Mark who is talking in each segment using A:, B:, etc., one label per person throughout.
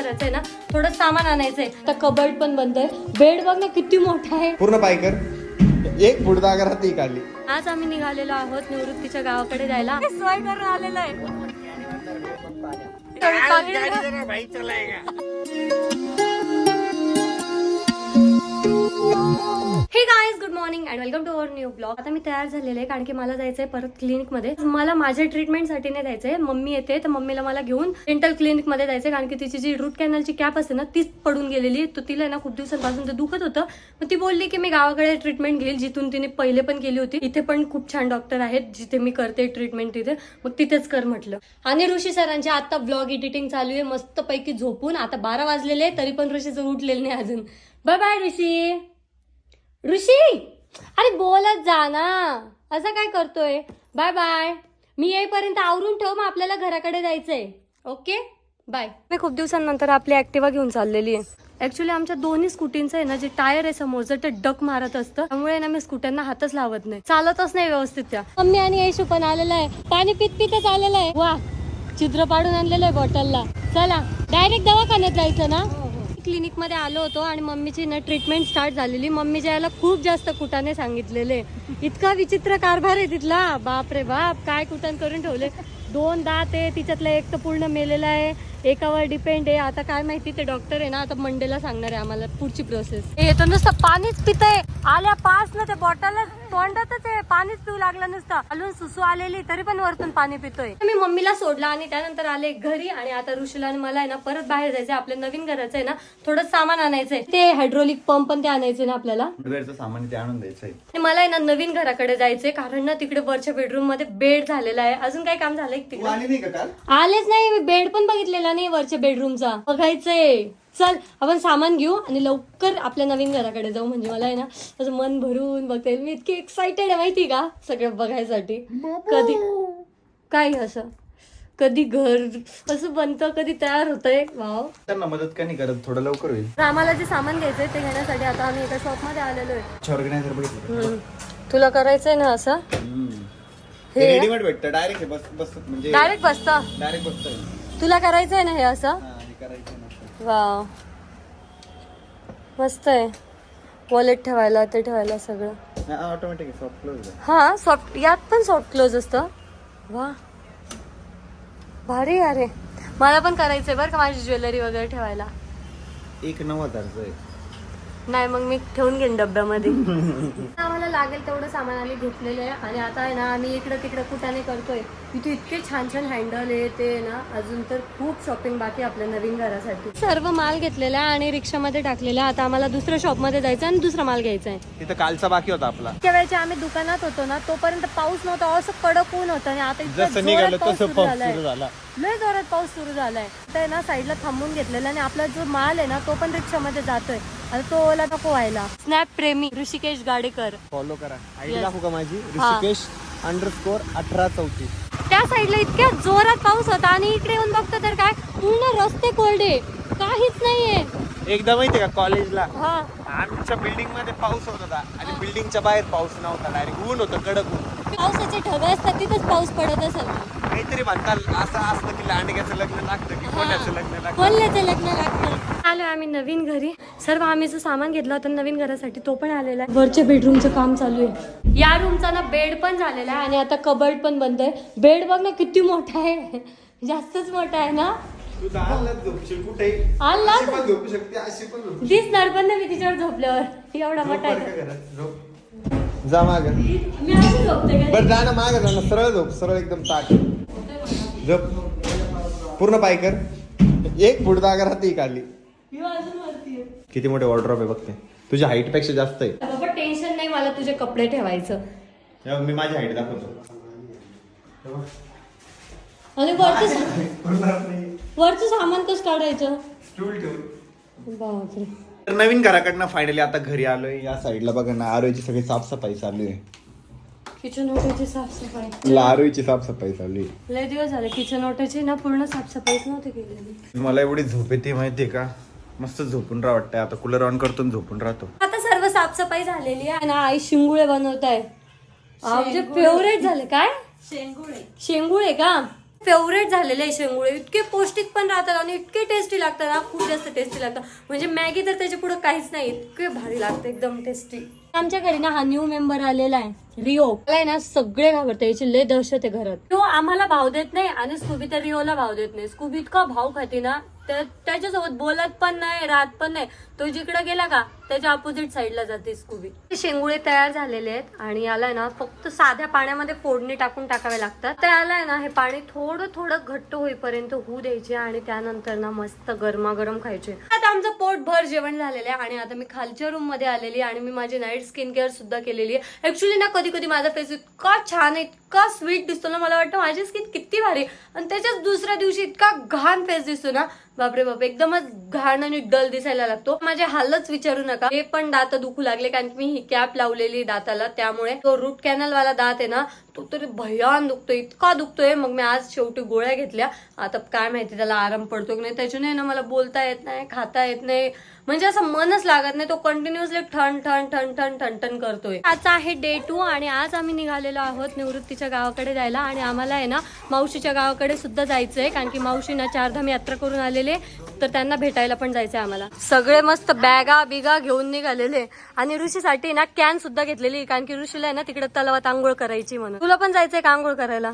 A: करायचं आहे ना थोडं सामान आणायचंय. तर कबर्ड पण बंद आहे. बेड बघ ना किती मोठा आहे.
B: पूर्ण पाय कर. एक फुट जागा राहते काढली.
A: आज आम्ही निघालेलो आहोत निवृत्तीच्या गावाकडे जायला. सोय करून आलेलो आहे. Hey guys good morning and welcome to our new blog आता मी तयार झालेले आहे कारण की मला जायचंय परत क्लिनिकमध्ये मला माझ्या ट्रीटमेंटसाठी नाही जायचंय. मम्मी येते तर मम्मीला मला घेऊन डेंटल क्लिनिकमध्ये जायचंय कारण की तिची जी रूट कॅनलची कॅप असते ना तीच पडून गेलेली. तर तिला ना खूप दिवसांपासून ते दुखत होतं. मग ती बोलली की मी गावाकडे ट्रीटमेंट घेईल जिथून तिने पहिले पण केली होती. इथे पण खूप छान डॉक्टर आहेत जिथे मी करते ट्रीटमेंट तिथे. मग तिथेच कर म्हटलं. आणि ऋषी सरांचे आता ब्लॉग एडिटिंग चालू आहे मस्त पैकी झोपून. आता बारा वाजलेले तरी पण ऋषीचं उठलेलं नाही अजून. Bye bye Rishi. ऋषी! अरे बोलत जा ना. असं काय करतोय? बाय बाय मी येईपर्यंत आवरून ठेव मग आपल्याला घराकडे जायचंय. ओके बाय मी खूप दिवसांनंतर आपली ऍक्टिवा घेऊन चाललेली आहे. ऍक्च्युली आमच्या दोन्ही स्कूटींचं आहे ना जे टायर आहे समोरचं ते डक मारत असतं. त्यामुळे ना मी स्कूट्यांना हातच लावत नाही. चालतच नाही व्यवस्थित त्या. मम्मी आणि येशू पण आलेला आहे. पाणी पित पितच आलेलं आहे. वा चित्र पाडून आणलेलं आहे बॉटलला चला डायरेक्ट दवाखान्यात जायचं ना? क्लिनिकमध्ये आलो होतो आणि मम्मीची ना ट्रीटमेंट स्टार्ट झालेली. मम्मीच्या याला खूप जास्त कुटाने सांगितलेले. इतका विचित्र कारभार आहे तिथला. बाप रे बाप काय कुटाण करून ठेवले? दोन दात आहे तिच्यातला एक तर पूर्ण मेलेला आहे. एकावर डिपेंड आहे. आता काय माहिती ते डॉक्टर आहे ना आता मंडेला सांगणार आहे आम्हाला पुढची प्रोसेस हे तर नुसतं पाणीच पितय. आल्या पास ना त्या बॉटलला तोंडातच आहे. पाणीच पिऊ लागलं नुसतं. अजून सुसू आलेली तरी पण वरतून पाणी पितोय. मी मम्मीला सोडला आणि त्यानंतर आले घरी आणि आता ऋषीला आणि मला आहे ना परत बाहेर जायचंय. आपल्या नवीन घराचं आहे ना थोडं सामान आणायचंय. ते हायड्रोलिक पंप पण ते आणायचे ना आपल्याला.
B: सामान ते आणून द्यायचंय.
A: मला आहे ना नवीन घराकडे जायचंय. कारण ना तिकडे वरच्या बेडरूममध्ये बेड झालेला आहे. अजून काय काम झालंय
B: तू
A: तिकडे आलेच नाही. मी बेड पण बघितलेला नाही वरच्या बेडरूमचा बघायचंय. चल आपण सामान घेऊ आणि लवकर आपल्या नवीन घराकडे जाऊ म्हणजे मला आहे ना असं मन भरून बघता. येईल मी इतकी एक्साइटेड आहे माहिती का? सगळं बघायसाठी. कधी काय असं? कधी घर असं बनतं कधी तयार होतंय? वाव
B: त्यांना मदत का नाही करत थोडं लवकर होईल.
A: तर आम्हाला जे सामान घ्यायचंय ते घेण्यासाठी आता आम्ही एका शॉपमध्ये आलेलो आहे.
B: ऑर्गनायझर बघितलं.
A: हम्म. तुला करायचंय ना असं?
B: हे रेडीमेड भेटतं. डायरेक्ट बस बस म्हणजे
A: डायरेक्ट बसता.
B: डायरेक्ट बसतं.
A: तुला करायचंय ना हे असं?
B: करायचं.
A: वाव. मस्त आहे. वॉलेट ठेवायला ते ठेवायला सगळं.
B: हा, ऑटोमॅटिक सॉफ्ट क्लोज
A: हा सॉफ्ट यात पण सॉफ्ट क्लोज असतं. वा. भारी अरे मला पण करायचंय बरं का माझी ज्वेलरी वगैरे ठेवायला.
B: एक नऊ हजारचं आहे.
A: नाही मग मी ठेवून घेईन डब्यामध्ये. आम्हाला लागेल तेवढं सामान आम्ही घेतलेलं आहे. आणि आता आहे ना आम्ही इकडं तिकडं कुठाने करतोय. इथे इतके छान छान हँडल आहे ते ना अजून तर खूप शॉपिंग बाकी आहे आपल्या नवीन घरासाठी. सर्व माल घेतलेला आहे आणि रिक्षामध्ये टाकलेला. आहे आता आम्हाला दुसऱ्या शॉपमध्ये जायचं आणि दुसरा माल घ्यायचा आहे.
B: तिथं कालचा बाकी होता आपला.
A: त्या वेळेच्या आम्ही दुकानात होतो ना तोपर्यंत पाऊस नव्हता. असं कडक ऊन होतं आणि आता इतका जोरात पाऊस
B: तसं
A: सुरू झालाय.
B: सुरू झाला.
A: लय जोरात पाऊस सुरू झालाय. तर ना साईडला थांबून घेतलेला आणि आपला जो माल आहे ना तो पण रिक्षामध्ये जातोय. आता तो ओला नको व्हायला. स्नॅप प्रेमी ऋषिकेश गाडेकर.
B: फॉलो करा. ID
A: Yes.
B: दाखवू का माझी. ऋषिकेश अंडरस्कोर अठरा चौतीस.
A: त्या साईडला इतक्या जोरात पाऊस होता आणि इकडे येऊन बघतो तर काय? पूर्ण रस्ते कोरडे. काहीच नाहीये.
B: एकदा माहितीये का कॉलेजला?
A: हा.
B: आमच्या बिल्डिंगमध्ये पाऊस होत होता आणि बिल्डिंगच्या बाहेर पाऊस नव्हता डायरेक्ट ऊन होतं कडक ऊन.
A: पावसाचे ढग असतात तिथेच पाऊस पडत असेल.
B: काहीतरी म्हणतात असं असतं की लांडग्याचं लग्न लागतं की कोणाचं लग्न लागतं?
A: कोल्ह्याचे लग्न लागतं. आलोय आम्ही नवीन घरी. सर्व आम्ही जो सामान घेतला होता नवीन घरासाठी तो पण आलेला आहे. वरच्या बेडरूमचं काम चालू आहे. या रूमचा ना बेड पण झालेला आहे आणि आता कबर्ड पण बंद आहे. बेड बघ ना किती मोठा आहे. जास्तच मोठा आहे ना?
B: तू झोपशील अशी पण झोपू शकते अशी पण झोपू
A: दिसणार पण नाही मी तिच्यावर झोपल्यावर. एवढा
B: झोप
A: मोठा
B: बरं
A: आहे.
B: का घरात, झोप. जा माग.
A: मी असं झोपते का?
B: बर जा ना माग जा ना. सरळ झोप सरळ एकदम ताट. झोप. पूर्ण पाय कर. एक फुट जागा राहते ही काढली
A: मी अजून वरती आहे.
B: किती मोठे वॉर्ड्रॉप आहे बघते तुझ्या हाईटपेक्षा जास्त आहे.
A: बाबा टेन्शन नाही मला तुझे कपडे ठेवायचं.
B: हे बघ, मी माझी हाईट दाखवतो.
A: आणि वरचं वरचं सामान कसं काढायचं?
B: स्टूल ठेवून
A: बापरे.
B: तर नवीन घराकडनं फायनली आता घरी आलोय. या साईडला बघा ना आरोईची सगळी साफसफाई चालू आहे.
A: किचन ओट्याची साफसफाई.
B: आरोईची साफसफाई चालू आहे.
A: लय दिवस झाले किचन ओट्याची ना पूर्ण साफसफाईच नव्हती केलेली.
B: मला एवढी झोप येते माहितीये का? मस्त झोपून राह वाटतंय. आता कूलर ऑन करतो आणि झोपून राहतो.
A: आता सर्व साफसफाई झालेली आहे ना आई शिंगुळे बनवत आहे आमचे फेवरेट झाले काय? शेंगुळे. शेंगुळे का? फेवरेट झालेले आहे शेंगुळे. इतके पौष्टिक पण राहतात आणि इतके टेस्टी लागतात. ना खूप जास्त टेस्टी लागतात म्हणजे मॅगी तर त्याच्या पुढे काहीच नाही इतके भारी लागतं एकदम टेस्टी आमच्या घरी ना हा न्यू मेंबर आलेला आहे रिओ. आहे ना सगळे घाबरते याची लय दहशत आहे घरात. तो आम्हाला भाव देत नाही आणि स्कूबी तर रिओला भाव देत नाही. स्कूबी इतका भाव खाते ना तर त्याच्यासोबत बोलत पण नाही राहत पण नाही. तो जिकडे गेला का त्याच्या अपोजिट साईडला जाते स्कूबी शेंगुळे तयार झालेले आहेत आणि याला ना फक्त साध्या पाण्यामध्ये फोडणी टाकून टाकावे लागतात. तर याला ना हे पाणी थोडं थोडं घट्ट होईपर्यंत होऊ द्यायचे आणि त्यानंतर ना मस्त गरमागरम खायचे. आता आमचं पोट भर जेवण झालेलं आहे आणि आता मी खालच्या रूममध्ये आलेली आणि मी माझी नाईट स्किन केअर सुद्धा केलेली आहे. ऍक्च्युली ना कधी कधी माझा फेस इतका छान आहे इतका स्वीट दिसतो ना मला वाटतं माझी स्किन किती भारी आणि त्याच्याच दुसऱ्या दिवशी इतका घाण फेस दिसतो ना. बापरे बाप एकदमच घाण आणि डल दिसायला लागतो. माझे हालच विचारू नका. हे पण दात दुखू लागले कारण की मी ही कॅप लावलेली दाताला. त्यामुळे तो रूट कॅनल वाला दात आहे ना तो तरी भयान दुखतोय इतका दुखतोय. मग मी आज शेवटी गोळ्या घेतल्या. आता काय माहिती त्याला आराम पडतो की नाही. त्याच्याने ना मला बोलता येत नाही खाता येत नाही. म्हणजे असं मनच लागत नाही तो कंटिन्युअसली ठण ठण ठण ठण ठण ठण करतोय. आजचा आहे डे टू आणि आज आम्ही निघालेलो आहोत निवृत्तीच्या गावाकडे जायला आणि आम्हाला आहे ना मावशीच्या गावाकडे सुद्धा जायचंय कारण की मावशी ना चारधाम यात्रा करून आलेले तर त्यांना भेटायला पण जायचंय आम्हाला. सगळे मस्त बॅगा बिगा घेऊन निघालेले आणि ऋषीसाठी ना कॅन सुद्धा घेतलेली कारण की ऋषीला आहे ना तिकडे तलावात आंघोळ करायची म्हणून. तुला पण जायचंय का आंघोळ करायला?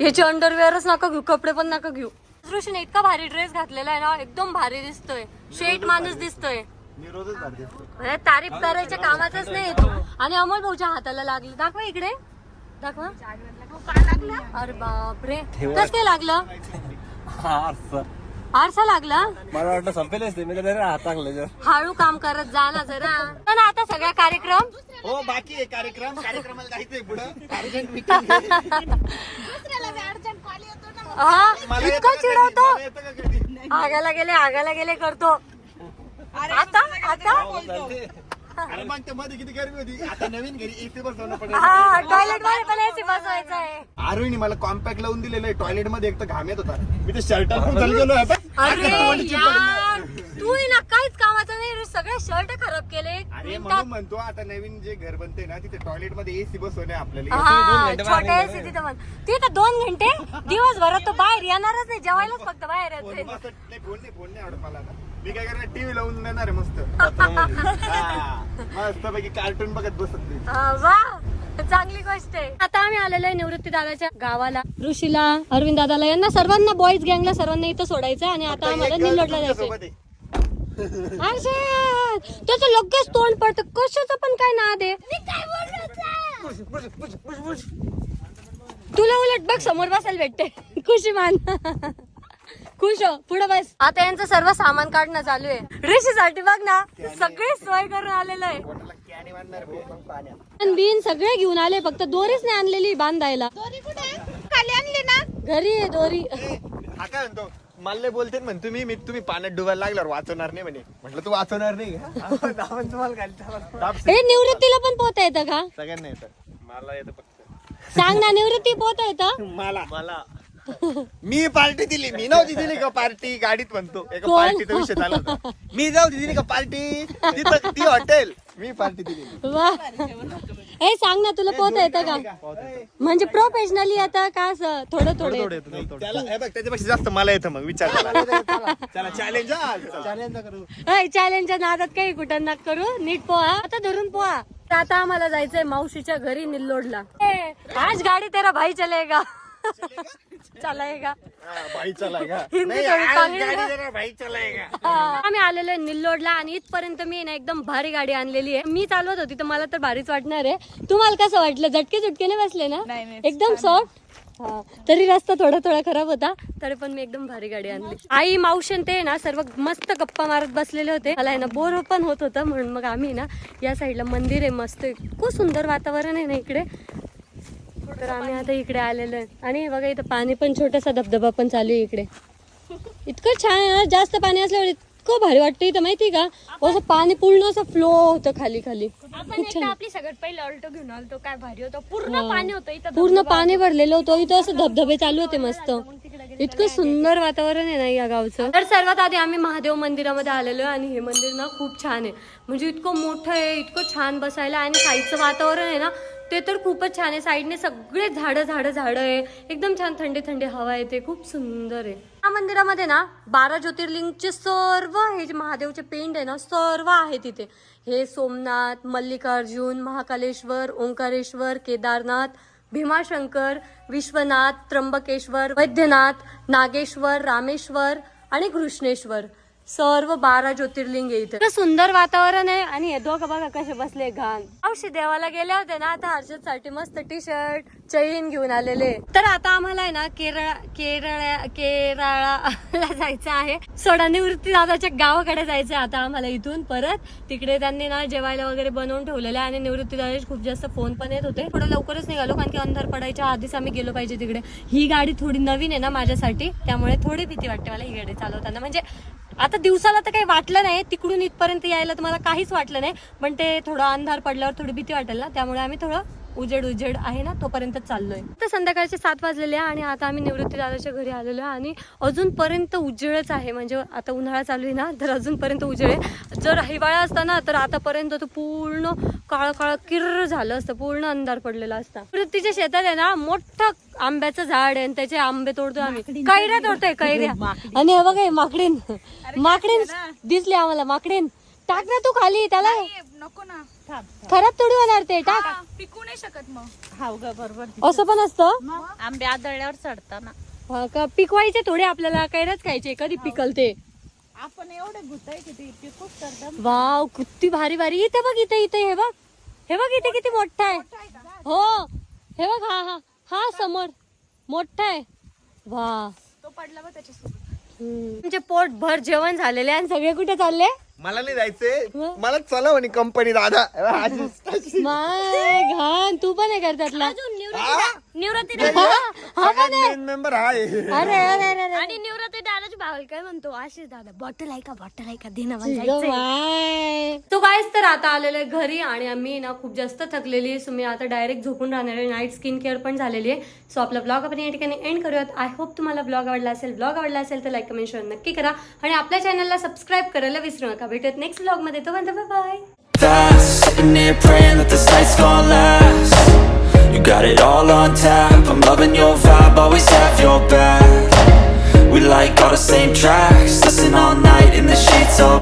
A: याचे अंडरवेअरच नका घेऊ कपडे पण नका घेऊ. ऋषीने इतका भारी ड्रेस घातलेला आहे ना एकदम भारी दिसतोय. शेट माणूस दिसतोय.
B: मी रोजच भारते
A: म्हणजे तारीफ करायच्या कामाचाच नाही. तो आणि अमोल भाऊच्या हाताला लागले. दाखवा इकडे. दाखवा. अरे बापरे. कस काय लागलं? आरसा. लागला?
C: मला वाटलं संपेलच ते. मी तर हात टाकलं
A: हळू काम करत जा ना जरा. पण आता सगळा कार्यक्रम
B: हो बाकी आहे. कार्यक्रम कार्यक्रमाला जायचंय पुढं.
A: हा? इतका चिडवतो? आगाला गेले आगाला गेले करतो. आता? आता?
B: किती गर्मी होती. आता नवीन घरी एसी बसवणं पडेल.
A: हा टॉयलेटमध्ये पण एसी बसवायचा आहे.
B: आरोहीने मला कॉम्पॅक्ट लावून दिलेलं आहे. टॉयलेटमध्ये एक तर घाम येत होता. मी ते शर्ट चालू गेलो आता
A: अरे यार. तू ही ना काहीच कामाचं नाही रे. सगळे शर्ट खराब केले.
B: अरे
A: मिनिटात
B: म्हणून म्हणतो आता नवीन जे घर बनते ना तिथे टॉयलेटमध्ये एसी बसवणे आपल्याला.
A: हा छोट्या तिथं म्हण तिथं दोन घंटे दिवसभरात तो बाहेर येणारच नाही जेवायलाच फक्त बाहेर
B: फोन मस्त नाही फोन नाही फोन नाही आवडत मला आता. मी काय करणार टीव्ही लावून देणार आहे मस्त. मस्त पैकी कार्टून बघत बसत नाही.
A: हा, वा चांगली गोष्ट आहे. आता आम्ही आलेलो आहे निवृत्ती दादाच्या गावाला. ऋषीला अरविंद दादाला यांना सर्वांना बॉईज गँगला सर्वांना इथं सोडायचं आणि आता आम्हाला
B: सोबत आहे.
A: अर्षद, त्याचं लगेच तोंड पडतं. कशाचं पण काय नाद आहे. तुला उलट बघ समोर बसायला भेटते. खुशी मान. खुश हो पुढे बस. आता यांचं सर्व सामान काढणं चालू आहे. ऋषीसाठी बघ ना सगळी सोय करून आलेलं आहे. बिन सगळे घेऊन आले फक्त दोरीच नाही आणलेली बांधायला.
D: खाली आणली ना.
A: घरी आहे दोरी.
B: हा काय म्हणतो? मला बोलते म्हण तुम्ही मी तुम्ही पाण्यात डुबायला लागल्यावर वाचवणार नाही म्हणे. म्हटलं तू वाचवणार नाही का? दाब से.
A: हे निवृत्तीला पण पोहता येतं का?
B: सगळ्यांना येतं.
C: मला येतं फक्त.
A: सांग ना निवृत्ती पोहता येतं
B: मला. मला. मी पार्टी दिली. मी नव्हती दिली का पार्टी? गाडीत म्हणतो. एका
A: कोण?
B: पार्टीचा विषय झाला होता. मी जाऊ दिली का पार्टी? तिथं ती हॉटेल. मी पार्टी दिली.
A: वा. हे सांग ना तुला पोहता येतं का? म्हणजे प्रोफेशनली आता का असं थोडं थोडं
B: त्याला हे बघ त्याच्यापेक्षा जास्त मला येतं मग विचार. चला चॅलेंज चॅलेंज करू.
A: चॅलेंजच्या नादात काही कुठं नाक करू? नीट पोहा. आता धरून पोहा. तर आता आम्हाला जायचंय मावशीच्या घरी निल्लोडला. ए, आज गाडी तेरा भाई चलेगा. चलाएगा
B: भाई चलायगा.
A: हिंदी
B: नाही,
A: थोडी
B: आज
A: चांगली
B: गाडी
A: ना.
B: जरा भाई चलायगा.
A: हा. आम्ही आलेलो आहे निल्लोडला आणि इथपर्यंत मी ना एकदम भारी गाडी आणलेली आहे. मी चालवत होती तर मला तर भारीच वाटणार आहे. तुम्हाला कसं वाटलं? झटके झुटकेने बसले ना?
D: नाही, नाही,
A: एकदम सॉफ्ट हा. तरी रस्ता थोडा थोडा खराब होता तरी पण मी एकदम भारी गाडी आणली. आई मावशन ते ना सर्व मस्त गप्पा मारत बसलेले होते. मला आहे ना बोर पण होत होतं म्हणून मग आम्ही ना या साईडला मंदिर आहे मस्त खूप सुंदर वातावरण आहे ना इकडे. तर आम्ही आता इकडे आलेलो आहे. आणि बघा इथं पाणी पण छोटासा धबधबा पण चालू आहे इकडे. इतकं छान आहे ना जास्त पाणी असल्यावर इत- इतकं भारी वाटतं इथं माहिती का? असं पाणी पूर्ण असं फ्लो होतं खाली खाली.
E: आपण
A: खूप
E: एकदा
A: छान.
E: आपली सगळ्यात पहिले ऑल्टो घेऊन आलो काय भारी होतं. पूर्ण. पाणी होतं इथं
A: पूर्ण पाणी भरलेलं होतं इथं असं धबधबे चालू होते मस्त. इतकं सुंदर वातावरण आहे ना या गावचं. तर सर्वात आधी आम्ही महादेव मंदिरामध्ये आलेलो आहे आणि हे मंदिर ना खूप छान आहे. म्हणजे इतकं मोठं आहे इतकं छान बसायला आणि साईडचं वातावरण आहे ना ते तर खूपच छान आहे. साईडने सगळे झाडं झाडं झाडं आहे. एकदम छान थंडी थंडी हवा येते खूप सुंदर आहे. या मंदिरामध्ये ना बारा ज्योतिर्लिंगचे सर्व हे जे महादेवचे पेंड आहे ना सर्व आहे तिथे. हे सोमनाथ मल्लिकार्जुन महाकालेश्वर ओंकारेश्वर केदारनाथ भीमाशंकर विश्वनाथ त्र्यंबकेश्वर वैद्यनाथ नागेश्वर रामेश्वर आणि कृष्णेश्वर सर्व बारा ज्योतिर्लिंग इथे. सुंदर वातावरण आहे आणि हे दोघं बघा कसे बसले घाण. औषधी देवाला गेले होते ना आता हर्षदसाठी मस्त टी शर्ट चैन घेऊन आलेले. तर आता आम्हाला आहे ना केरळ केरळ केरळाला जायचं आहे. सोडा निवृत्ती दादाच्या गावाकडे जायचं आता आम्हाला इथून परत. तिकडे त्यांनी ना जेवायला वगैरे बनवून ठेवलेलं आहे आणि निवृत्ती दादाचे खूप जास्त फोन पण येत होते. थोडं लवकरच निघालो कारण की अंधार पडायच्या आधीच आम्ही गेलो पाहिजे तिकडे. ही गाडी थोडी नवीन आहे ना माझ्यासाठी त्यामुळे थोडी भीती वाटते मला ही गाडी चालवताना. म्हणजे आता दिवसाला तर काही वाटलं नाही. तिकडून इथपर्यंत यायला तुम्हाला काहीच वाटलं नाही. पण ते थोडं अंधार पडल्यावर थोडी भीती वाटेल ना त्यामुळे आम्ही थोडं उजेड उजेड आहे ना तोपर्यंत चाललोय. तर संध्याकाळचे सात वाजलेले आहे आणि आता आम्ही निवृत्ती दादाच्या घरी आलेलो आहे आणि अजूनपर्यंत उजेडच आहे. म्हणजे आता उन्हाळा चालू आहे ना तर अजूनपर्यंत उजेड आहे. जर हिवाळा असता ना तर आतापर्यंत तो पूर्ण काळ काळ किर्र झालं असतं. पूर्ण अंधार पडलेला असता. निवृत्तीच्या शेतात आहे ना मोठं आंब्याचं झाड आहे आणि त्याचे आंबे तोडतो आम्ही. कैऱ्या तोडतोय कैऱ्या. आणि हे बघा माकडीन. माकडीन दिसले आम्हाला माकडीन. टाक ना तू खाली त्याला.
D: नको ना.
A: खराब थोडी होणार ते टाक.
D: शकत मग.
E: हाव ग बरोबर
A: असं पण असतं?
E: आंबे आदळल्यावर चढताना.
A: हा का? पिकवायचे थोडे आपल्याला कैरच खायचे कधी पिकल ते
E: आपण एवढे भूत आहे की ते पिकूच करतात
A: वाव किती भारी भारी. इथे बघ इथे इथे हे बघ. हे बघ इथे किती मोठा आहे. हो. हे बघ हा हा. हा समोर. मोठा आहे. वा
D: तो पडला बघ त्याच्यासोबत.
A: तुमचे पोट भर जेवण झालेले आणि सगळे कुठे चालले?
B: मला नाही जायचंय? मला चला म्हणे कंपनी दादा.
A: माय घाण तू पण आहे करतातला
E: निवृत्ती
A: हा? पण आहे
B: मेंबर हाय
A: अरे अरे अरे अरे.
E: आणि निवृत्ती दादाची भावल काय म्हणतो? आशिष दादा बॉटल आहे का? बॉटल आहे का? दे ना मला
A: तुझं
E: जायचंय.
A: माय. तो गायच तर आता आलेलो आहे घरी आणि आम्ही ना खूप जास्त थकलेली आहे. सो मी आता डायरेक्ट झोपून राहणार आहे. नाईट स्किन केअर पण झालेली आहे. सो आपला ब्लॉग आपण या ठिकाणी एंड करूयात. आय होप तुम्हाला ब्लॉग आवडला असेल. ब्लॉग आवडला असेल तर लाईक कमेंट शेअर नक्की करा. आणि आपल्या चॅनलला सबस्क्राईब करायला विसरू नका भेटत नेक्स्ट ब्लॉगमध्ये तो bye bye
F: fast Sitting here praying that this night's gonna last You got it all on tap I'm loving your vibe, always have your back We like all the same tracks Listen all night in the sheets, oh